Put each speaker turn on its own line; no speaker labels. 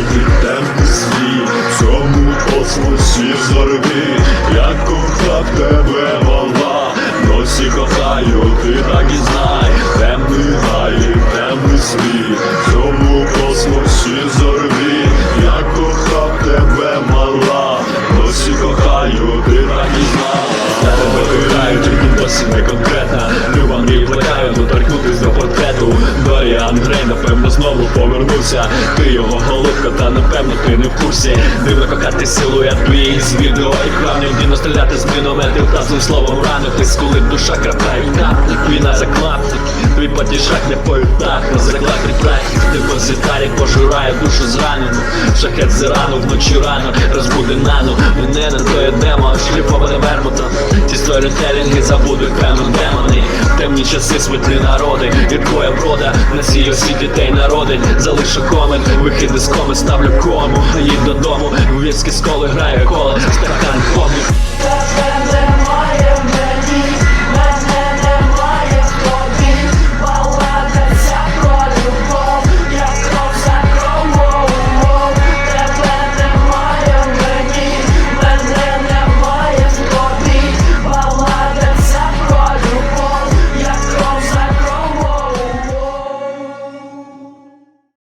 кохаю темний світ цьому космосі зорви Я кохав тебе мала Носі кохаю, ти так і знай. Темний гай, темний світ В цьому космосі зорви Я кохав тебе мала. Носі кохаю, ти так і знай.
Тебе кохаю, тільки досі не конкретна Дорі напевно, знову повернувся Ти його голубка, та напевно ти не в курсі. Дивно кохати силует твій з відео екранів Дійно стріляти з мінометів та словом ранити Сколи душа крапає капник, війна за клаптик Твій падіжак не поютак, на закладний прах Депозитарій пожирає душу зранену Шахет зирану, вночі рано розбуде нану. Мене не доєдемо, шліфоване вермутом Ті сторітелінги забудуть певно Темні часи, світлі народи. Брода на сій осі дітей народить. Залишу комент, вихід із коми ставлю кому. Їдь додому, в вівські сколи грає коло